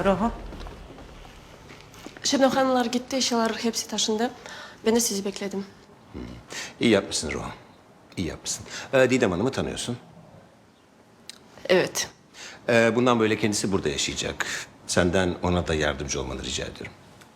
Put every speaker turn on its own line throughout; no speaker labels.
Merhaba Roho.
Şebnem Hanımlar gitti, eşyalar hepsi taşındı. Ben de sizi bekledim.
İyi yapmışsın Ruhan. İyi yapmışsın. Ee, Didem Hanım'ı tanıyorsun.
Evet.
Ee, bundan böyle kendisi burada yaşayacak. Senden ona da yardımcı olmanı rica ediyorum.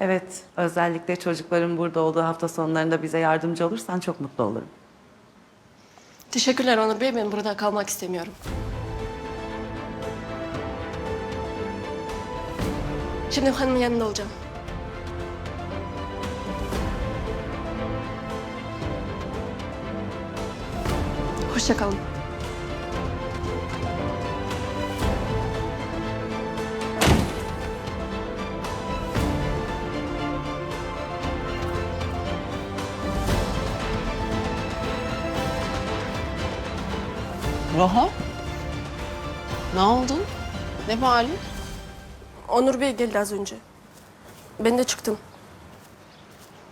Evet, özellikle çocukların burada olduğu hafta sonlarında bize yardımcı olursan çok mutlu olurum.
Teşekkürler Onur Bey, ben burada kalmak istemiyorum. Şebnem Hanım'ın yanında olacağım. Hoşça kalın.
Roho? Ne oldu? Ne bu halin?
Onur Bey geldi az önce. Ben de çıktım.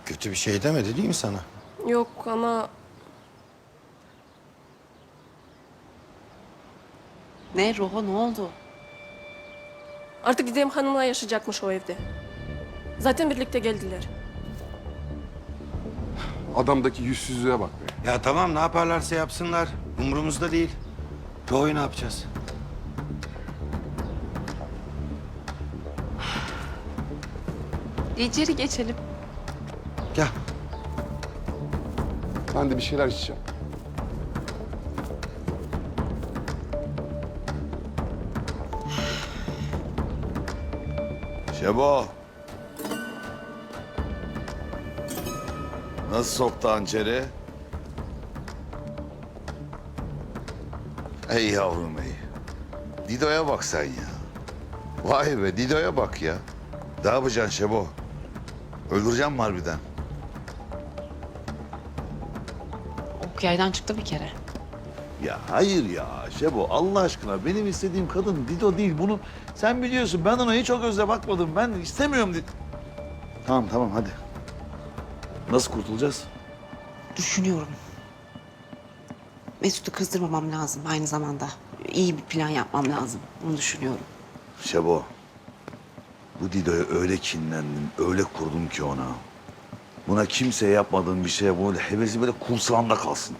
Kötü bir şey demedi değil mi sana?
Yok ama
Ne Roho ne oldu?
artık Didem Hanım'la yaşayacakmış o evde. Zaten birlikte geldiler.
Adamdaki yüzsüzlüğe bak be.
Ya tamam ne yaparlarsa yapsınlar. Umurumuzda değil. Ro'yu ne yapacağız?
İçeri geçelim.
Gel.
Ben de bir şeyler içeceğim.
Şebo. Nasıl soktu hançeri? Ey yavrum ey. Dido'ya bak sen ya. Vay be Dido'ya bak ya. Ne yapacaksın Şebo? Öldüreceğim mi harbiden?
Ok yaydan çıktı bir kere.
Ya hayır ya Şebo Allah aşkına benim istediğim kadın Dido değil bunu sen biliyorsun ben ona hiç o gözle bakmadım ben istemiyorum. Di- tamam tamam hadi. Nasıl kurtulacağız?
Düşünüyorum. Mesut'u kızdırmamam lazım aynı zamanda. İyi bir plan yapmam lazım. Onu düşünüyorum.
Şebo bu Dido'ya öyle kinlendim öyle kurdum ki ona. Buna kimseye yapmadığım bir şeye böyle hevesi böyle kursağında kalsın.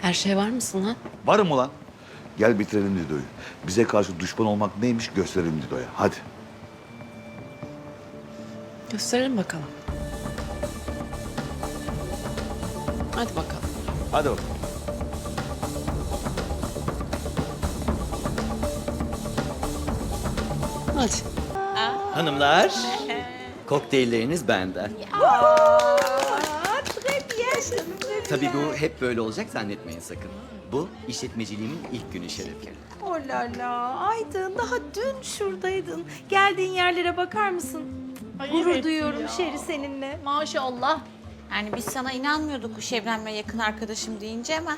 Her şey var mısın ha?
Varım ulan. Gel bitirelim Dido'yu. Bize karşı düşman olmak neymiş gösterelim Dido'ya. Hadi.
Gösterelim bakalım. Hadi bakalım.
Hadi bakalım.
Hadi.
Hanımlar, kokteylleriniz benden. Tabii bu hep böyle olacak zannetmeyin sakın. Bu işletmeciliğimin ilk günü şerefi.
Oh la la. Aydın daha dün şuradaydın. Geldiğin yerlere bakar mısın? Gurur duyuyorum Şeri seninle.
Maşallah. Yani biz sana inanmıyorduk bu Şebnem'le yakın arkadaşım deyince ama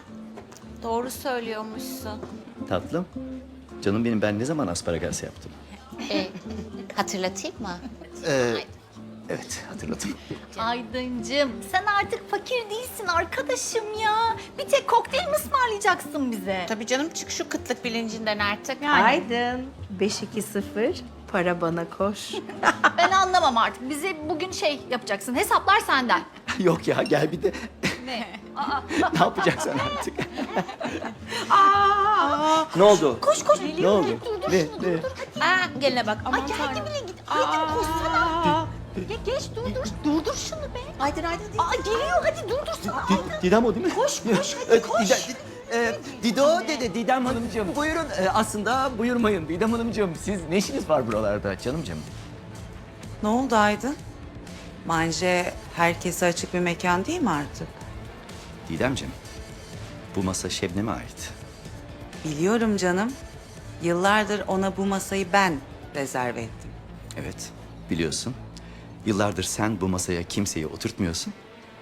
doğru söylüyormuşsun.
Tatlım, canım benim ben ne zaman asparagas yaptım?
E, hatırlatayım mı?
Ee, evet hatırladım.
Aydıncığım sen artık fakir değilsin arkadaşım ya. Bir tek kokteyl mi ısmarlayacaksın bize?
Tabii canım çık şu kıtlık bilincinden artık.
Aydın 5-2-0 para bana koş. ben anlamam artık. Bize bugün şey yapacaksın. Hesaplar senden.
Yok ya gel bir de... Ne? ne yapacaksan artık? ne oldu?
Koş koş.
Ne oldu? Ne? Ne?
Aa, geline bak. Aman
Ay gel
tanrım.
dibine git. Aydın koşsana. Ya geç durdur. Durdur şunu be. Aydın Aydın. Aa geliyor hadi durdursana.
Di- Didem o değil mi?
Koş koş hadi koş.
Didem, e, Dido dedi Didem Hanımcığım. Buyurun. E, aslında buyurmayın Didem Hanımcığım. Siz ne işiniz var buralarda canımcığım?
Ne oldu Aydın? Manje herkese açık bir mekan değil mi artık?
Didemciğim, bu masa Şebnem'e ait.
Biliyorum canım. Yıllardır ona bu masayı ben rezerve ettim.
Evet, biliyorsun. Yıllardır sen bu masaya kimseyi oturtmuyorsun.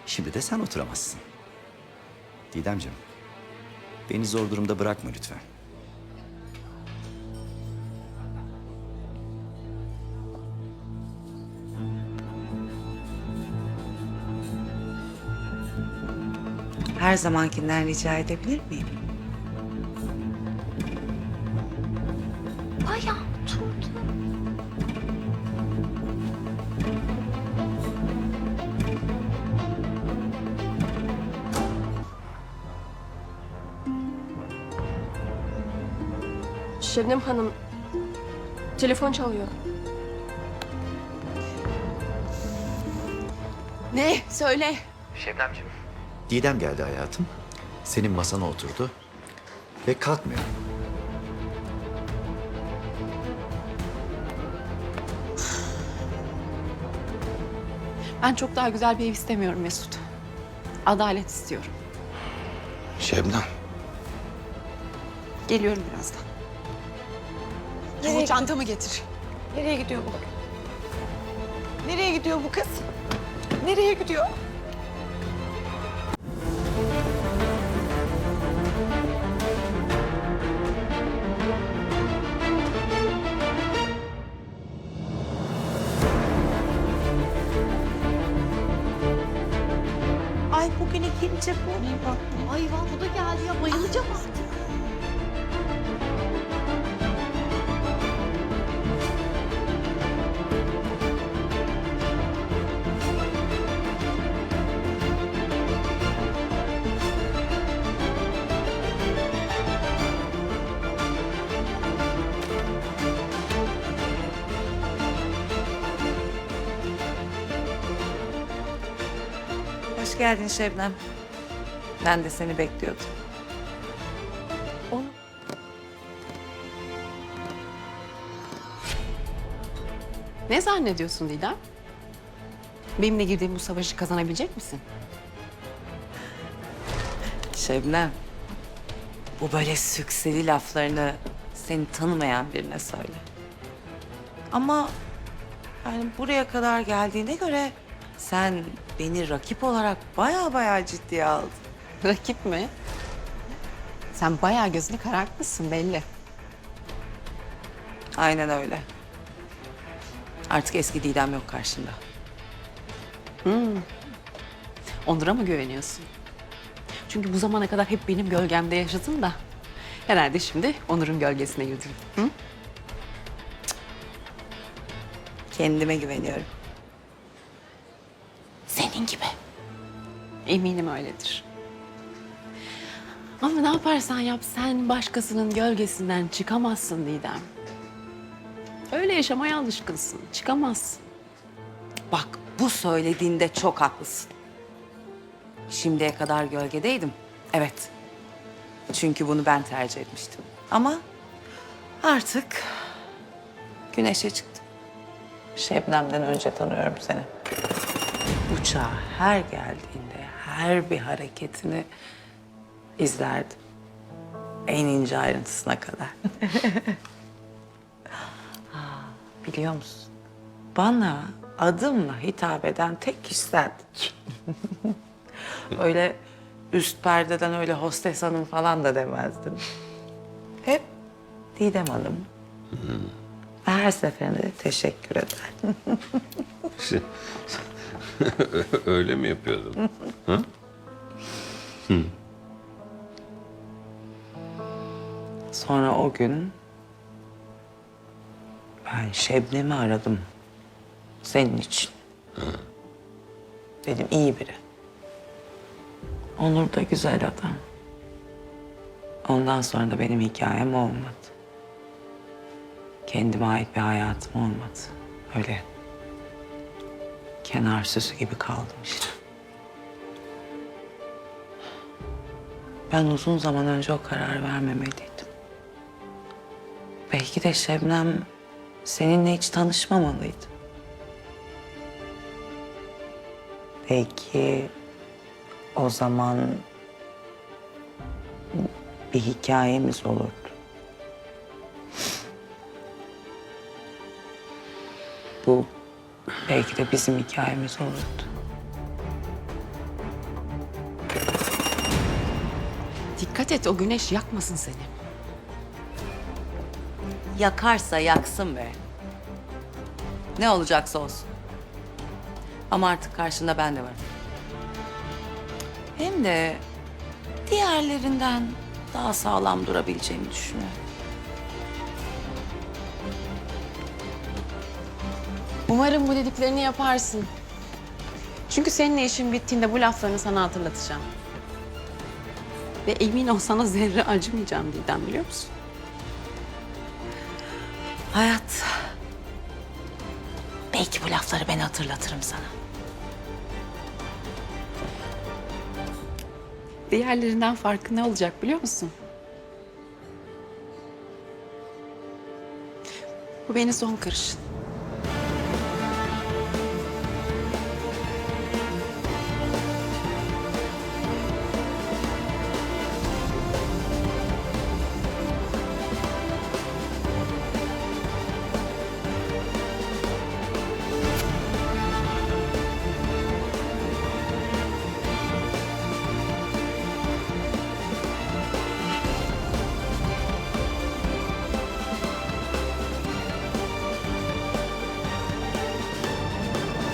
Şimdi de sen oturamazsın. Didemciğim, beni zor durumda bırakma lütfen.
Her zamankinden rica edebilir miyim?
Şebnem Hanım, telefon çalıyor.
Ne? Söyle.
Didem geldi hayatım. Senin masana oturdu ve kalkmıyor.
Ben çok daha güzel bir ev istemiyorum Mesut. Adalet istiyorum.
Şebnem.
Geliyorum birazdan. Nereye çantamı getir.
Nereye gidiyor bu? Nereye gidiyor bu kız? Nereye gidiyor? Ay bugün ikinci bu. Ay vallahi bu da geldi ya bayılacağım artık.
Geldin Şebnem. Ben de seni bekliyordum.
Ne zannediyorsun Didem? Benimle girdiğim bu savaşı kazanabilecek misin?
Şebnem, bu böyle sükseli laflarını seni tanımayan birine söyle. Ama yani buraya kadar geldiğine göre sen beni rakip olarak baya baya ciddiye aldın.
Rakip mi? Sen bayağı gözünü karartmışsın belli.
Aynen öyle. Artık eski Didem yok karşında.
Onur'a mı güveniyorsun? Çünkü bu zamana kadar hep benim gölgemde yaşadın da. Herhalde şimdi Onur'un gölgesine girdin. Hı?
Kendime güveniyorum.
Eminim öyledir. Ama ne yaparsan yap sen başkasının gölgesinden çıkamazsın Didem. Öyle yaşamaya alışkınsın. Çıkamazsın.
Bak bu söylediğinde çok haklısın. Şimdiye kadar gölgedeydim. Evet. Çünkü bunu ben tercih etmiştim. Ama artık güneşe çıktım. Şebnem'den önce tanıyorum seni. Uçağa her geldiğinde her bir hareketini izlerdim. En ince ayrıntısına kadar. Biliyor musun? Bana adımla hitap eden tek kişi sendin. öyle üst perdeden öyle hostes hanım falan da demezdin. Hep Didem Hanım. Ve Her seferinde de teşekkür eder.
Öyle mi yapıyordun?
Sonra o gün ben Şebnem'i aradım. Senin için. Dedim iyi biri. Onur da güzel adam. Ondan sonra da benim hikayem olmadı. Kendime ait bir hayatım olmadı. Öyle kenar gibi kaldım işte. Ben uzun zaman önce o karar vermemeliydim. Belki de Şebnem seninle hiç tanışmamalıydı. Belki o zaman bir hikayemiz olurdu. Bu belki de bizim hikayemiz olurdu.
Dikkat et o güneş yakmasın seni.
Yakarsa yaksın be. Ne olacaksa olsun. Ama artık karşında ben de varım. Hem de diğerlerinden daha sağlam durabileceğimi düşünüyorum.
Umarım bu dediklerini yaparsın. Çünkü seninle işin bittiğinde bu laflarını sana hatırlatacağım. Ve emin ol sana zerre acımayacağım Didem biliyor musun?
Hayat. Belki bu lafları ben hatırlatırım sana.
Diğerlerinden farkı ne olacak biliyor musun? Bu benim son karışın.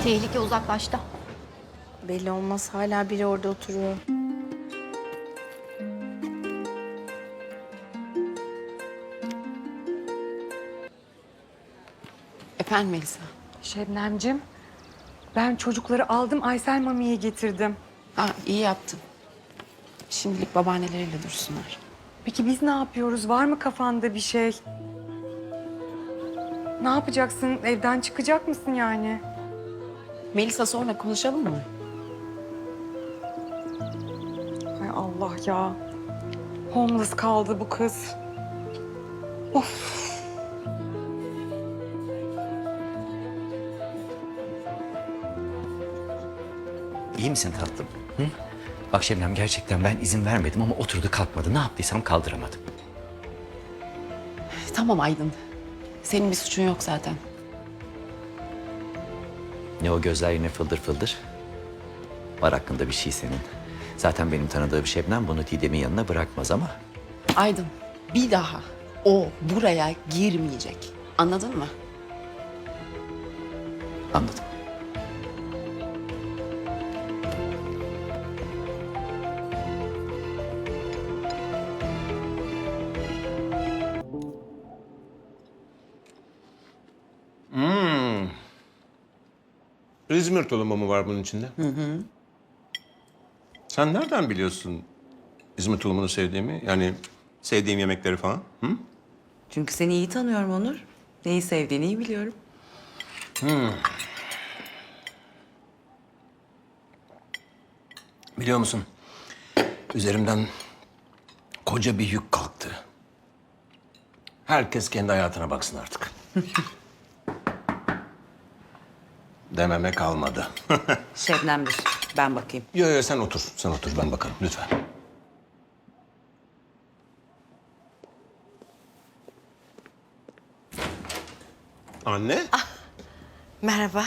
Tehlike uzaklaştı. Belli olmaz hala biri orada oturuyor.
Efendim Melisa?
Şebnemcim, ben çocukları aldım Aysel Mami'ye getirdim.
Ha iyi yaptın. Şimdilik babaanneleriyle dursunlar.
Peki biz ne yapıyoruz? Var mı kafanda bir şey? Ne yapacaksın? Evden çıkacak mısın yani?
Melisa sonra konuşalım mı?
Ay Allah ya. Homeless kaldı bu kız. Of.
İyi misin tatlım? Hı? Bak Şebnem gerçekten ben izin vermedim ama oturdu kalkmadı. Ne yaptıysam kaldıramadım.
Tamam Aydın. Senin bir suçun yok zaten.
Ne o gözler yine fıldır fıldır? Var hakkında bir şey senin. Zaten benim tanıdığım Şebnem bunu Didem'in yanına bırakmaz ama...
Aydın bir daha o buraya girmeyecek. Anladın mı?
Anladım.
İzmir tulumu mu var bunun içinde? Hı hı. Sen nereden biliyorsun İzmir tulumunu sevdiğimi? Yani sevdiğim yemekleri falan. Hı?
Çünkü seni iyi tanıyorum Onur. Neyi sevdiğini iyi biliyorum.
Biliyor musun? Üzerimden koca bir yük kalktı. Herkes kendi hayatına baksın artık. Dememe kalmadı.
Şebnem'dir. Ben bakayım.
yo yo sen otur. Sen otur ben bakarım lütfen. Anne.
Merhaba.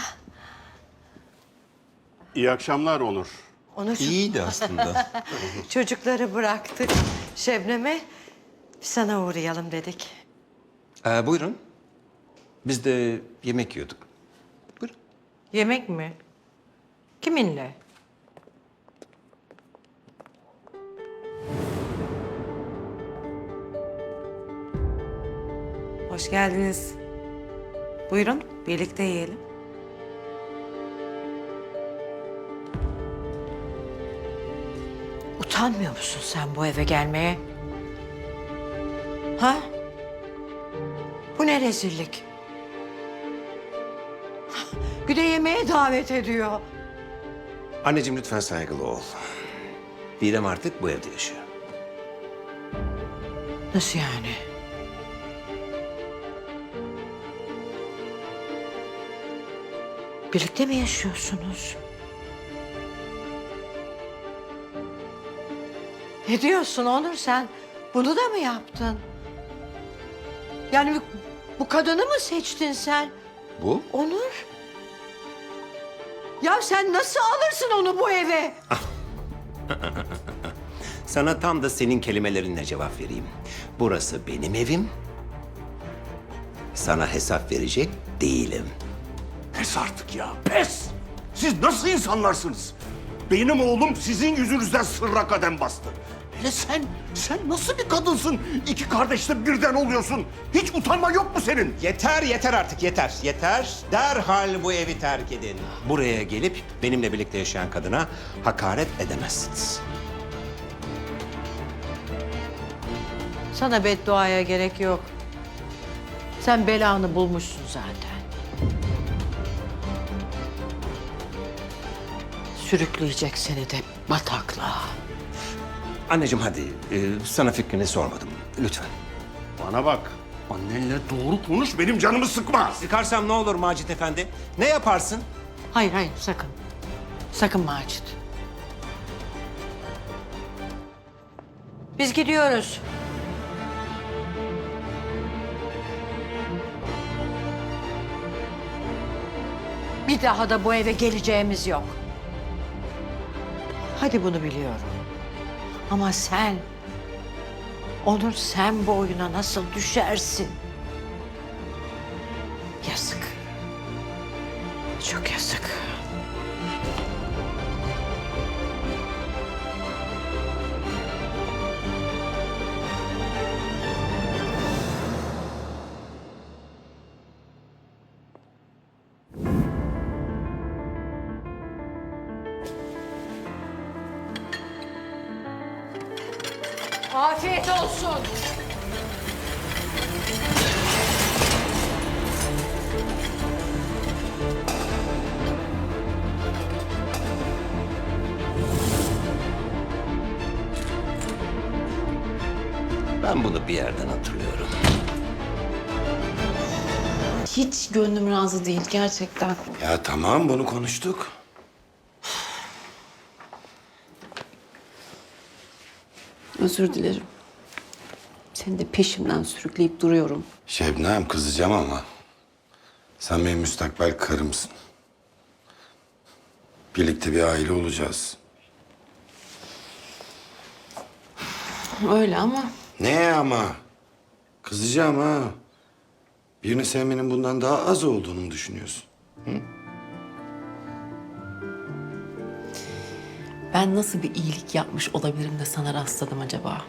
İyi akşamlar Onur.
Onur
İyiydi aslında.
çocukları bıraktık. Şebnem'e sana uğrayalım dedik.
ee, buyurun. Biz de yemek yiyorduk.
Yemek mi? Kiminle?
Hoş geldiniz. Buyurun, birlikte yiyelim.
Utanmıyor musun sen bu eve gelmeye? Ha? Bu ne rezillik? Bir de yemeğe davet ediyor.
Anneciğim lütfen saygılı ol. Didem artık bu evde yaşıyor.
Nasıl yani? Birlikte mi yaşıyorsunuz? Ne diyorsun Onur sen? Bunu da mı yaptın? Yani bu, bu kadını mı seçtin sen?
Bu?
Onur? Ya sen nasıl alırsın onu bu eve?
Sana tam da senin kelimelerinle cevap vereyim. Burası benim evim. Sana hesap verecek değilim.
Pes artık ya, pes! Siz nasıl insanlarsınız? Benim oğlum sizin yüzünüzden sırra kadem bastı. Hele sen, sen nasıl bir kadınsın? İki kardeşle birden oluyorsun. Hiç utanma yok mu senin?
Yeter yeter artık yeter yeter. Derhal bu evi terk edin. Buraya gelip benimle birlikte yaşayan kadına hakaret edemezsiniz.
Sana bedduaya gerek yok. Sen belanı bulmuşsun zaten. Sürükleyecek seni de bataklığa.
Anneciğim hadi. e, sana fikrini sormadım. Lütfen.
Bana bak. Annenle doğru konuş benim canımı sıkma.
Sıkarsam ne olur Macit Efendi? Ne yaparsın?
Hayır hayır sakın. Sakın Macit. Biz gidiyoruz. Bir daha da bu eve geleceğimiz yok. Hadi bunu biliyorum. Ama sen, Onur sen bu oyuna nasıl düşersin? Yazık. Çok yazık.
Ben bunu bir yerden hatırlıyorum.
Hiç gönlüm razı değil gerçekten.
Ya tamam bunu konuştuk.
Özür dilerim. Seni de peşimden sürükleyip duruyorum.
Şebnem kızacağım ama sen benim müstakbel karımsın. Birlikte bir aile olacağız.
Öyle ama
Ne ama? Kızacağım ha. Birini sevmenin bundan daha az olduğunu mu düşünüyorsun?
ben nasıl bir iyilik yapmış olabilirim de sana rastladım acaba?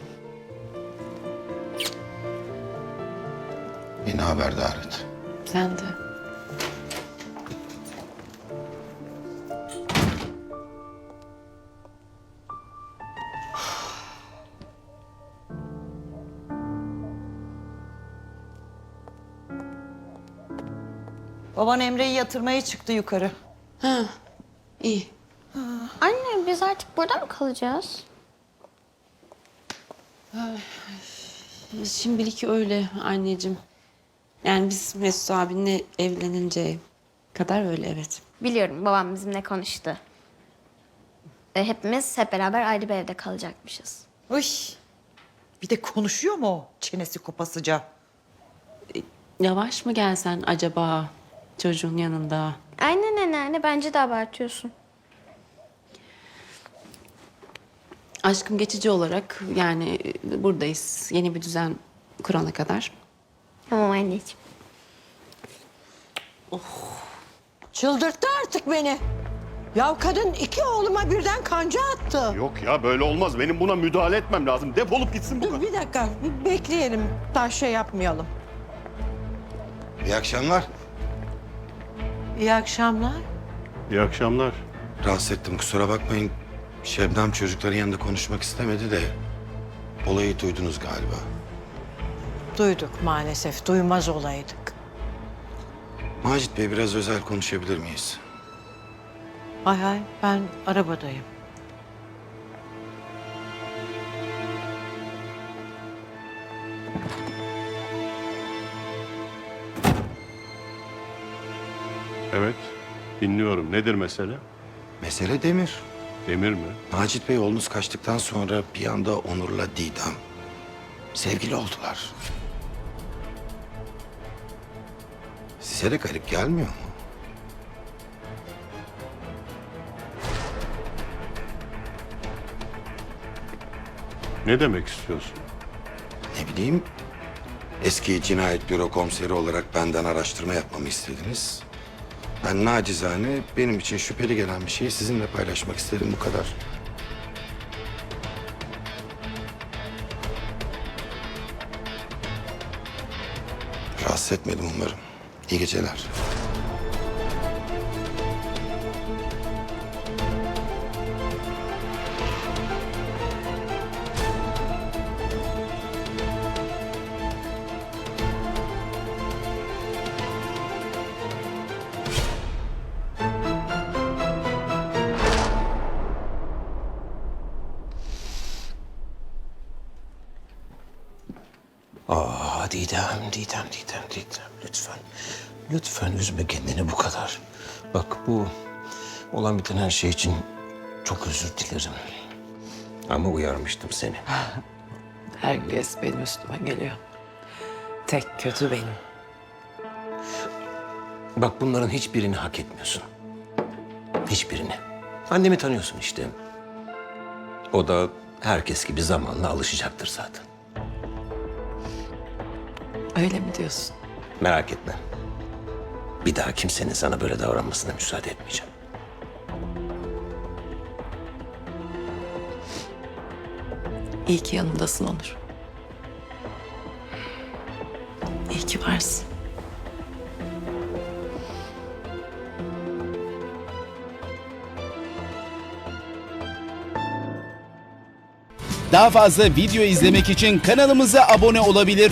Beni haberdar et.
Sen de.
Baban Emre'yi yatırmaya çıktı yukarı.
Ha, iyi.
Anne biz artık burada mı kalacağız?
Şimdilik öyle anneciğim. Yani biz Mesut abinle evlenince kadar öyle evet.
Biliyorum babam bizimle konuştu. E, hepimiz hep beraber ayrı bir evde kalacakmışız.
Uy. Bir de konuşuyor mu o çenesi kopasıca?
Yavaş mı gelsen acaba çocuğun yanında?
Aynen anneanne bence de abartıyorsun.
Aşkım geçici olarak yani buradayız. Yeni bir düzen kurana kadar.
Tamam anneciğim.
Çıldırttı artık beni. Ya kadın iki oğluma birden kanca attı.
Yok ya böyle olmaz. Benim buna müdahale etmem lazım. Defolup gitsin bu
Dur bir dakika bir bekleyelim. Daha şey yapmayalım.
İyi akşamlar.
İyi akşamlar.
İyi akşamlar.
Rahatsız ettim kusura bakmayın. Şebnem çocukların yanında konuşmak istemedi de olayı duydunuz galiba.
Duyduk maalesef. Duymaz olaydık.
Macit Bey biraz özel konuşabilir miyiz?
Hay hay ben arabadayım.
Evet. Dinliyorum. Nedir mesele?
Mesele Demir.
Demir mi?
Macit Bey oğlunuz kaçtıktan sonra bir anda Onur'la Didem sevgili oldular. Size de garip gelmiyor mu?
Ne demek istiyorsun?
Ne bileyim, eski cinayet büro komiseri olarak benden araştırma yapmamı istediniz. Ben nacizane benim için şüpheli gelen bir şeyi sizinle paylaşmak istedim bu kadar. Rahatsız etmedim umarım. İyi geceler.
Didem, Didem, Didem, Didem. Lütfen. Lütfen üzme kendini bu kadar. Bak bu olan biten her şey için çok özür dilerim. Ama uyarmıştım seni.
Herkes benim üstüme geliyor. Tek kötü benim.
Bak bunların hiçbirini hak etmiyorsun. Hiçbirini. Annemi tanıyorsun işte. O da herkes gibi zamanla alışacaktır zaten.
Öyle mi diyorsun?
Merak etme. Bir daha kimsenin sana böyle davranmasına müsaade etmeyeceğim.
İyi ki yanımdasın Onur. İyi ki varsın.
Daha fazla video izlemek için kanalımıza abone olabilir.